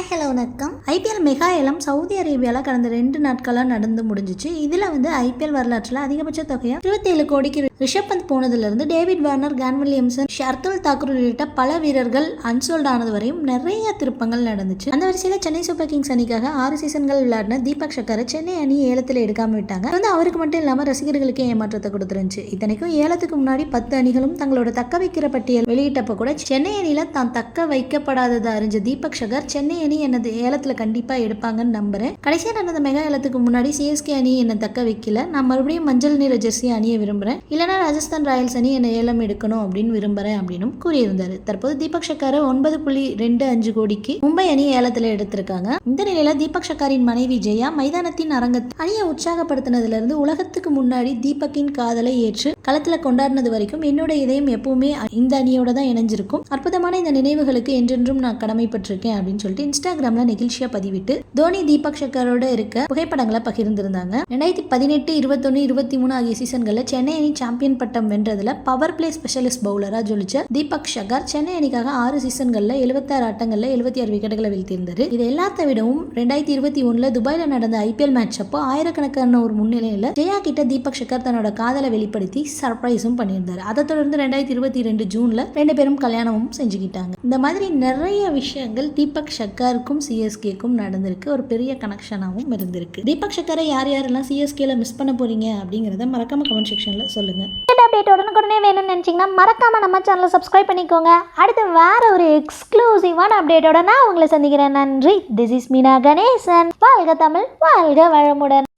Hi hello வணக்கம். IPL mega ஏலம் Saudi அரேபியாவில் கடந்த ரெண்டு நாட்களாக நடந்து முடிஞ்சிச்சு. இதில் வந்து ஐபிஎல் வரலாற்றில் அதிகபட்ச தொகையாக இருபத்தேழு கோடிக்கு Rishabh Pant போனதுலேருந்து David Warner Kane Williamson Shardul Thakur உள்ளிட்ட பல வீரர்கள் அன்சோல்ட் ஆனது வரையும் நிறைய திருப்பங்கள் நடந்துச்சு. அந்த வரிசையில் சென்னை சூப்பர் கிங்ஸ் அணிக்காக ஆறு சீசன்கள் விளையாடின தீபக் சக்கரை சென்னை அணி ஏலத்தில் எடுக்காம விட்டாங்க. வந்து அவருக்கு மட்டும் இல்லாமல் ரசிகர்களுக்கே ஏமாற்றத்தை கொடுத்துருந்துச்சு. இத்தனைக்கும் ஏலத்துக்கு முன்னாடி பத்து அணிகளும் தங்களோட தக்க வைக்கிற பட்டியல் வெளியிட்டப்ப கூட சென்னை அணியில் தான் தக்க வைக்கப்படாததை அறிஞ்ச தீபக் சகர் சென்னை அணி எனது ஏலத்துல கண்டிப்பா எடுப்பாங்கன்னு நம்புறேன். கடைசியாக நடந்த மெகா ஏலத்துக்கு முன்னாடி சிஎஸ்கே அணி என்னை தக்க வைக்கல. நான் மறுபடியும் மஞ்சள் நிற ஜெர்சி அணிய விரும்புறேன். இல்லைனா ராஜஸ்தான் ராயல்ஸ் அணி என்ன ஏலம் எடுக்கணும் அப்படின்னு விரும்புறேன் அப்படின்னு கூறியிருந்தாரு. தற்போது தீபக் ஷக்காரை ஒன்பது புள்ளி ரெண்டு அஞ்சு கோடிக்கு மும்பை அணி ஏலத்தில் எடுத்திருக்காங்க. இந்த நிலையில் தீபக் ஷக்காரின் மனைவி ஜெயா மைதானத்தின் அரங்கத்தை அணியை உற்சாகப்படுத்தினதுல இருந்து உலகத்துக்கு முன்னாடி தீபக்கின் காதலை ஏற்று களத்தில் கொண்டாடினது வரைக்கும் என்னோட இதயம் எப்பவுமே இந்த அணியோட தான் இணைஞ்சிருக்கும். அற்புதமான இந்த நினைவுகளுக்கு என்றென்றும் நான் கடமைப்பட்டிருக்கேன் அப்படின்னு சொல்லிட்டு இன்ஸ்டாகிராம்ல நெகிழ்ச்சியா பதிவிட்டு தோனி தீபக் சக்கரோட இருக்க புகைப்படங்களை பகிர்ந்திருந்தாங்க. ரெண்டாயிரத்தி பதினெட்டு இருபத்தொன்னு இருபத்தி மூணு ஆகிய சீசன்களில் சென்னை அணி சாம்பியன் பட்டம் வென்றதுல பவர் பிளே ஸ்பெஷலிஸ்ட் பவுலரா ஜொலிச்ச தீபக் ஷகர் சென்னை அணிக்காக ஆறு சீசன்கள்ல எழுபத்தாறு ஆட்டங்கள்ல எழுபத்தி ஆறு விக்கெட்டுகளை வீழ்த்தியிருந்தாரு. இது எல்லாத்த விடவும் ரெண்டாயிரத்தி இருபத்தி ஒண்ணுல துபாயில நடந்த ஐபிஎல் மேட்ச் அப்போ ஆயிரக்கணக்கான ஒரு முன்னிலையில ஜெயா கிட்ட தீபக் ஷகர் தன்னோட காதலை வெளிப்படுத்தி சர்ப்ரைஸும் பண்ணியிருந்தாரு. அதை தொடர்ந்து ரெண்டாயிரத்தி இருபத்தி ரெண்டு ஜூன்ல ரெண்டு பேரும் கல்யாணமும் செஞ்சுக்கிட்டாங்க. இந்த மாதிரி நிறைய விஷயங்கள் தீபக் சர்க்காருக்கும் சிஎஸ்கேக்கும் நடந்திருக்கு. ஒரு பெரிய கனெக்ஷனாகவும் இருந்திருக்கு. தீபக் ஷக்கரை யார் யாரெல்லாம் சிஎஸ்கேல மிஸ் பண்ண போறீங்க அப்படிங்கிறத மறக்காம கமெண்ட் செக்ஷன்ல சொல்லுங்க. அப்டேட் உடனுக்குடனே வேணும்னு நினச்சிங்கன்னா மறக்காம நம்ம சேனலை சப்ஸ்கிரைப் பண்ணிக்கோங்க. அடுத்து வேற ஒரு எக்ஸ்க்ளூசிவான அப்டேட்டோட நான் உங்களை சந்திக்கிறேன். நன்றி. This is Meena Ganesan. வாழ்க தமிழ் வாழ்க வளமுடன்.